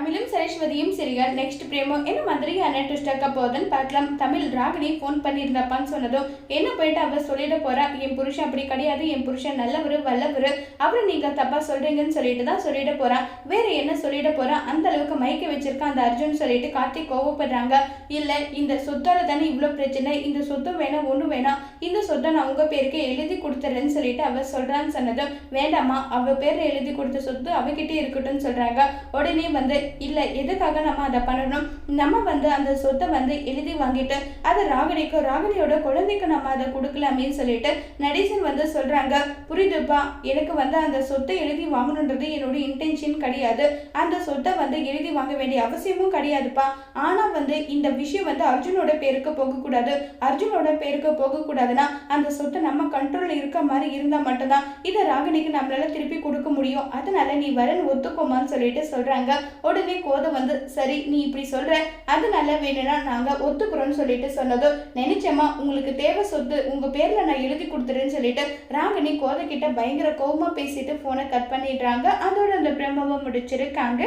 தமிழும் சரஸ்வதியும் சிரிகள் நெக்ஸ்ட் பிரேமோ என்ன மாதிரியான ட்விஸ்டாக்க போதுன்னு பார்க்கலாம். தமிழ் ராகினி ஃபோன் பண்ணியிருந்தப்பான்னு சொன்னதும் என்ன போயிட்டு அவர் சொல்லிட போறா? என் புருஷன் அப்படி கிடையாது. என் புருஷன் நல்லவர் வல்லவர். அவரை நீங்க தப்பா சொல்றீங்கன்னு சொல்லிட்டு தான் சொல்லிட போறான் வேற என்ன சொல்லிட போறா? அந்த அளவுக்கு மயக்க வச்சிருக்கான் அந்த அர்ஜுன் சொல்லிட்டு கார்த்திக் கோவப்படுறாங்க. இல்ல இந்த சொத்தால தானே இவ்வளவு பிரச்சனை? இந்த சொத்தம் வேணாம் ஒண்ணு வேணாம். இந்த சொத்தை நான் உங்க பேருக்கு எழுதி கொடுத்துறேன்னு சொல்லிட்டு அவர் சொல்றான்னு சொன்னதும் வேண்டாமா அவ பேர்ல எழுதி கொடுத்த சொத்து அவகிட்டே இருக்கட்டும்னு சொல்றாங்க. உடனே வந்து இல்லை எதுக்காக நம்ம அதை பண்ணணும்? நம்ம வந்து அந்த சொத்தை வந்து எழுதி வாங்கிட்டு அதை ராகினிக்கு ராகினியோட குழந்தைக்கு நம்ம அதை கொடுக்கலாமேன்னு சொல்லிட்டு நடேசன் வந்து சொல்றாங்க புரியுதுப்பா எனக்கு வந்து அந்த சொத்தை எழுதி வாங்கணுன்றது என்னோட இன்டென்ஷன் கிடையாது. அந்த சொத்தை வந்து எழுதி வாங்க வேண்டிய அவசியமும் கிடையாதுப்பா. ஆனா வந்து இந்த விஷயம் வந்து அர்ஜுனோட பேருக்கு போகக்கூடாது. அர்ஜுனோட பேருக்கு போகக்கூடாதுன்னா அந்த சொத்தை நம்ம கண்ட்ரோலில் இருக்க மாதிரி இருந்தா மட்டும்தான். இதை ராகினிக்கு நம்மளால திருப்பி கொடுக்க முடியும். அதனால நீ வரன் ஒத்துக்கோமான்னு சொல்லிட்டு சொல்றாங்க. உடனே கோதம் வந்து சரி நீ இப்படி சொல்ற. அதனால வேணும்னா நாங்க ஒத்துக்கிறோம்னு சொல்லிட்டு சொன்னதும் நினைச்சேமா உங்களுக்கு தேவை சொத்து உங்க பேர்ல நான் எழுதி கொடுத்துறேன்னு சொல்லிட்டு ராகினி கோதை கிட்ட பயங்கர கோபமா பேசிட்டு போனை கட் பண்ணிடுறாங்க. அதோட அந்த பிரம்மவை முடிச்சிருக்காங்க.